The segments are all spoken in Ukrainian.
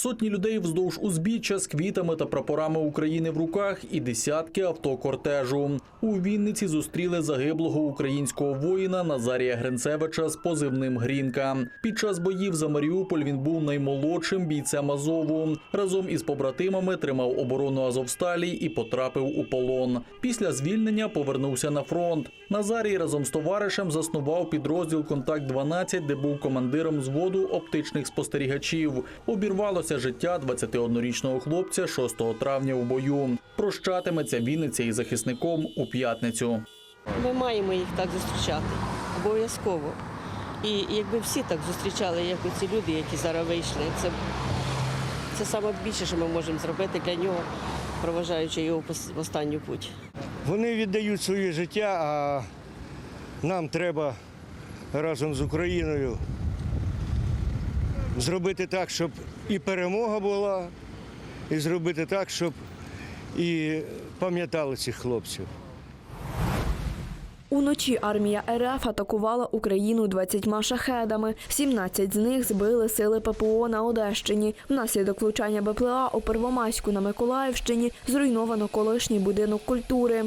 Сотні людей вздовж узбіччя з квітами та прапорами України в руках і десятки автокортежу. У Вінниці зустріли загиблого українського воїна Назарія Гринцевича з позивним Грінка. Під час боїв за Маріуполь він був наймолодшим бійцем Азову. Разом із побратимами тримав оборону Азовсталі і потрапив у полон. Після звільнення повернувся на фронт. Назарій разом з товаришем заснував підрозділ Контакт 12 де був командиром зводу оптичних спостерігачів. Обірвалося життя 21-річного хлопця 6 травня у бою. Прощатиметься Вінниця із захисником у п'ятницю. Ми маємо їх так зустрічати обов'язково. І якби всі так зустрічали, як оці люди, які зараз вийшли, це, це саме більше, що ми можемо зробити для нього, проважаючи його в останню путь. Вони віддають своє життя, а нам треба разом з Україною зробити так, щоб і перемога була, і зробити так, щоб і пам'ятали цих хлопців. Уночі армія РФ атакувала Україну 20 шахедами. 17 з них збили сили ППО на Одещині. Внаслідок влучання БПЛА у Первомайську на Миколаївщині зруйновано колишній будинок культури.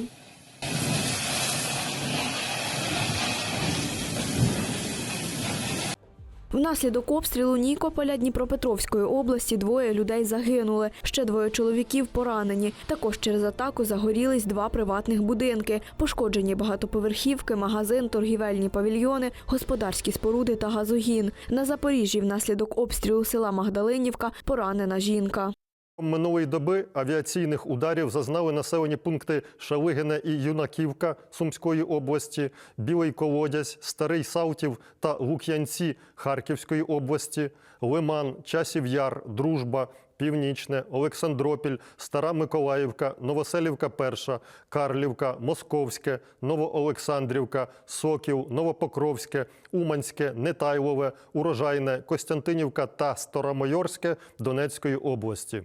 Внаслідок обстрілу Нікополя Дніпропетровської області двоє людей загинули. Ще двоє чоловіків поранені. Також через атаку загорілись два приватних будинки. Пошкоджені багатоповерхівки, магазин, торгівельні павільйони, господарські споруди та газогін. На Запоріжжі внаслідок обстрілу села Магдалинівка поранена жінка. Минулої доби авіаційних ударів зазнали населені пункти Шалигине і Юнаківка Сумської області, Білий Колодязь, Старий Салтів та Лук'янці Харківської області, Лиман, Часів Яр, Дружба, Північне, Олександропіль, Стара Миколаївка, Новоселівка Перша, Карлівка, Московське, Новоолександрівка, Сокіл, Новопокровське, Уманське, Нетайлове, Урожайне, Костянтинівка та Старомайорське Донецької області.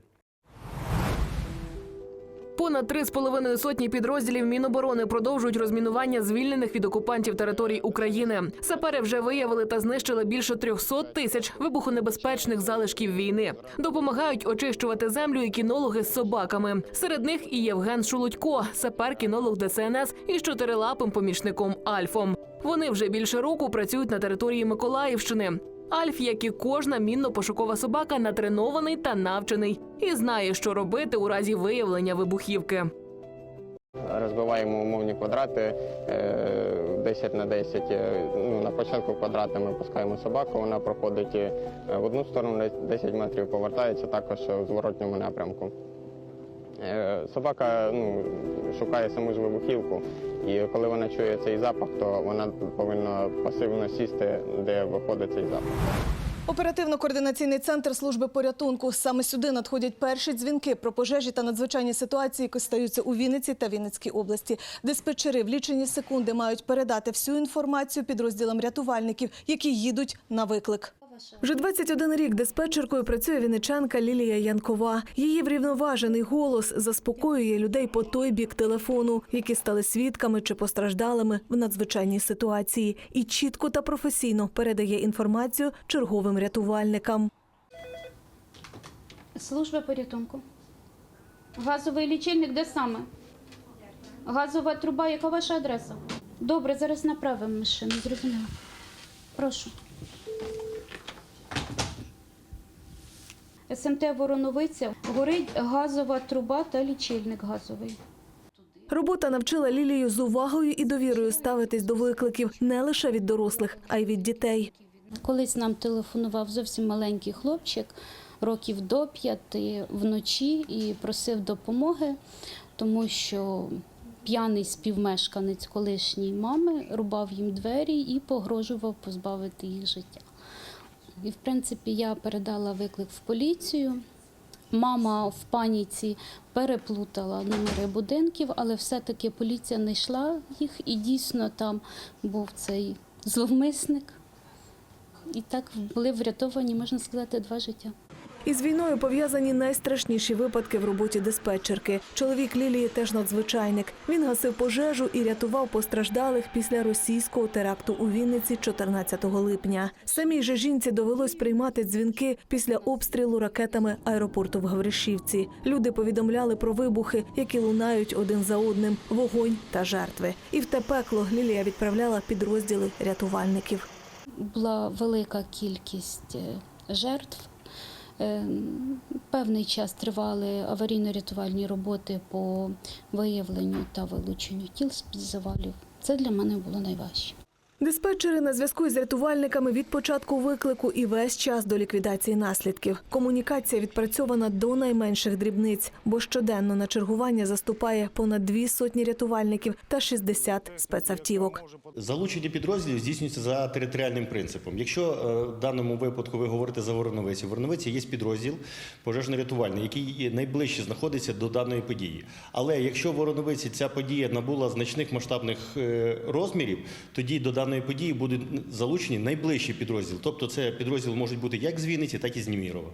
Понад три з половиною сотні підрозділів Міноборони продовжують розмінування звільнених від окупантів територій України. Сапери вже виявили та знищили більше 300 тисяч вибухонебезпечних залишків війни. Допомагають очищувати землю і кінологи з собаками. Серед них і Євген Шулудько, сапер-кінолог ДСНС із чотирилапим помічником Альфом. Вони вже більше року працюють на території Миколаївщини. Альф, як і кожна мінно-пошукова собака, натренований та навчений і знає, що робити у разі виявлення вибухівки. Розбиваємо умовні квадрати е, 10 на 10. Е, Ну, на початку квадрата ми пускаємо собаку, вона проходить е, в одну сторону 10 метрів, повертається також в зворотньому напрямку. Е, Собака ну, шукає саму ж вибухівку, і коли вона чує цей запах, то вона повинна пасивно сісти, де виходить цей запах. Оперативно-координаційний центр служби порятунку. Саме сюди надходять перші дзвінки про пожежі та надзвичайні ситуації, які стаються у Вінниці та Вінницькій області. Диспетчери в лічені секунди мають передати всю інформацію підрозділам рятувальників, які їдуть на виклик. Вже 21 рік диспетчеркою працює вінничанка Лілія Янкова. Її врівноважений голос заспокоює людей по той бік телефону, які стали свідками чи постраждалими в надзвичайній ситуації, і чітко та професійно передає інформацію черговим рятувальникам. Служба порятунку. Газовий лічильник де саме? Газова труба, яка ваша адреса? Добре, зараз направимо машину, зрозуміло. Прошу. СМТ Вороновиця. Горить газова труба та лічильник газовий. Робота навчила Лілію з увагою і довірою ставитись до викликів не лише від дорослих, а й від дітей. Колись нам телефонував зовсім маленький хлопчик, років до п'яти вночі, і просив допомоги, тому що п'яний співмешканець колишньої мами рубав їм двері і погрожував позбавити їх життя. І, в принципі, я передала виклик в поліцію. Мама в паніці переплутала номери будинків, але все-таки поліція знайшла їх, і дійсно там був цей зловмисник. І так були врятовані, можна сказати, два життя. Із війною пов'язані найстрашніші випадки в роботі диспетчерки. Чоловік Лілії теж надзвичайник. Він гасив пожежу і рятував постраждалих після російського теракту у Вінниці 14 липня. Самій же жінці довелось приймати дзвінки після обстрілу ракетами аеропорту в Гавришівці. Люди повідомляли про вибухи, які лунають один за одним, вогонь та жертви. І в те пекло Лілія відправляла підрозділи рятувальників. Була велика кількість е, жертв. Е, Певний час тривали аварійно-рятувальні роботи по виявленню та вилученню тіл з-під завалів. Це для мене було найважче. Диспетчери на зв'язку із рятувальниками від початку виклику і весь час до ліквідації наслідків. Комунікація відпрацьована до найменших дрібниць, бо щоденно на чергування заступає понад дві сотні рятувальників та 60 спецавтівок. Залучення підрозділів здійснюється за територіальним принципом. Якщо е, в даному випадку ви говорите за Вороновиці, в Вороновиці є підрозділ пожежно-рятувальний, який найближче знаходиться до даної події. Але якщо в Вороновиці ця подія набула значних масштабних е, розмірів, тоді до даної події будуть залучені найближчі підрозділ. Тобто це підрозділ можуть бути як з Вінниці, так і з Німірова.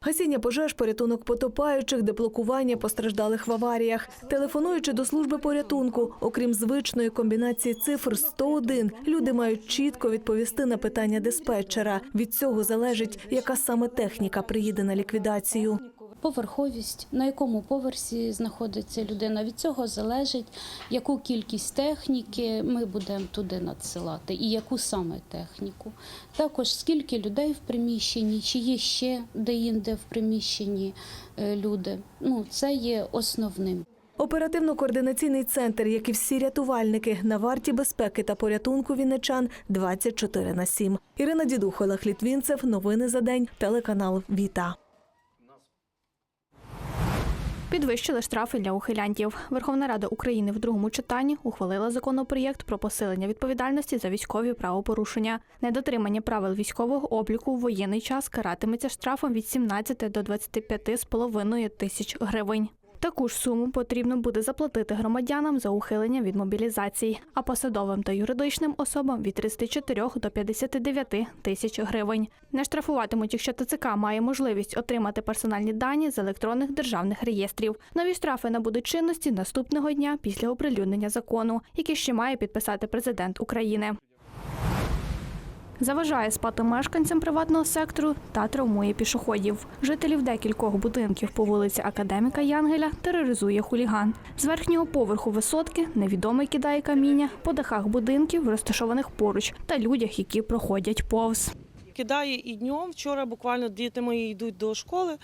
Гасіння пожеж, порятунок потопаючих, деблокування постраждалих в аваріях. Телефонуючи до служби порятунку, окрім звичної комбінації цифр 101, люди мають чітко відповісти на питання диспетчера. Від цього залежить, яка саме техніка приїде на ліквідацію. Поверховість, на якому поверсі знаходиться людина, від цього залежить, яку кількість техніки ми будемо туди надсилати і яку саме техніку. Також скільки людей в приміщенні, чи є ще де-інде в приміщенні е, люди. Ну, це є основним. Оперативно-координаційний центр, як і всі рятувальники, на варті безпеки та порятунку вінничан 24 на 7. Ірина Дідух, Олег Літвінцев. Новини за день. Телеканал Віта. Підвищили штрафи для ухилянтів. Верховна Рада України в другому читанні ухвалила законопроєкт про посилення відповідальності за військові правопорушення. Недотримання правил військового обліку в воєнний час каратиметься штрафом від 17 до 25,5 тисяч гривень. Таку ж суму потрібно буде заплатити громадянам за ухилення від мобілізації, а посадовим та юридичним особам від 34 до 59 тисяч гривень. Не штрафуватимуть, якщо ТЦК має можливість отримати персональні дані з електронних державних реєстрів. Нові штрафи набудуть чинності наступного дня після оприлюднення закону, який ще має підписати президент України. Заважає спати мешканцям приватного сектору та травмує пішоходів. Жителів декількох будинків по вулиці Академіка Янгеля тероризує хуліган. З верхнього поверху висотки невідомий кидає каміння по дахах будинків, розташованих поруч, та людях, які проходять повз. кидає і днем. Вчора буквально діти мої йдуть до школи,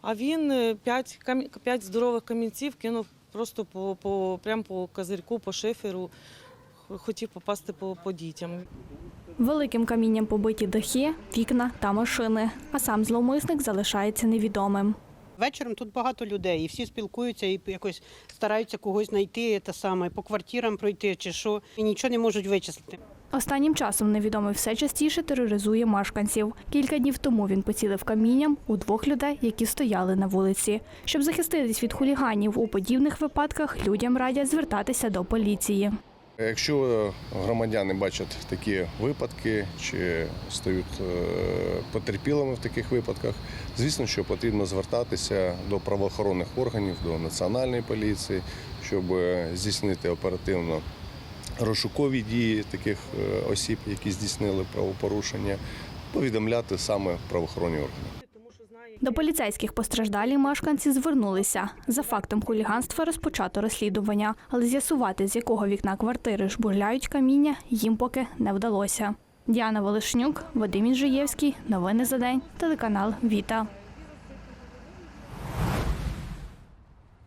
а він е, п'ять, п'ять здорових камінців кинув просто по, по, прямо по козирьку, по шиферу. Хотів попасти по, по дітям. Великим камінням побиті дахи, вікна та машини. А сам зловмисник залишається невідомим. Вечором тут багато людей, і всі спілкуються і якось стараються когось знайти те саме, по квартирам пройти чи що, і нічого не можуть вичислити. Останнім часом невідомий все частіше тероризує мешканців. Кілька днів тому він поцілив камінням у двох людей, які стояли на вулиці. Щоб захиститись від хуліганів у подібних випадках, людям радять звертатися до поліції. Якщо громадяни бачать такі випадки чи стають е, потерпілими в таких випадках, звісно, що потрібно звертатися до правоохоронних органів, до національної поліції, щоб е, здійснити оперативно розшукові дії таких е, осіб, які здійснили правопорушення, повідомляти саме правоохоронні органи. До поліцейських постраждалі мешканці звернулися. За фактом хуліганства розпочато розслідування, але з'ясувати, з якого вікна квартири жбурляють каміння, їм поки не вдалося. Діана Волошнюк, Вадим Інжиєвський. Новини за день. Телеканал Віта.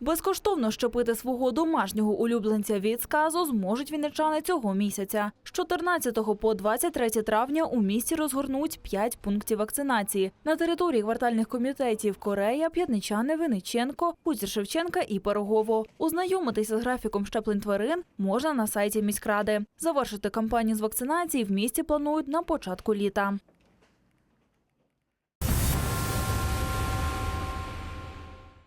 Безкоштовно щепити свого домашнього улюбленця від сказу зможуть вінничани цього місяця. З 14 по 23 травня у місті розгорнуть 5 пунктів вакцинації. На території квартальних комітетів Корея, П'ятничани, Винниченко, Пузір Шевченка і Пирогово. Ознайомитися з графіком щеплень тварин можна на сайті міськради. Завершити кампанію з вакцинації в місті планують на початку літа.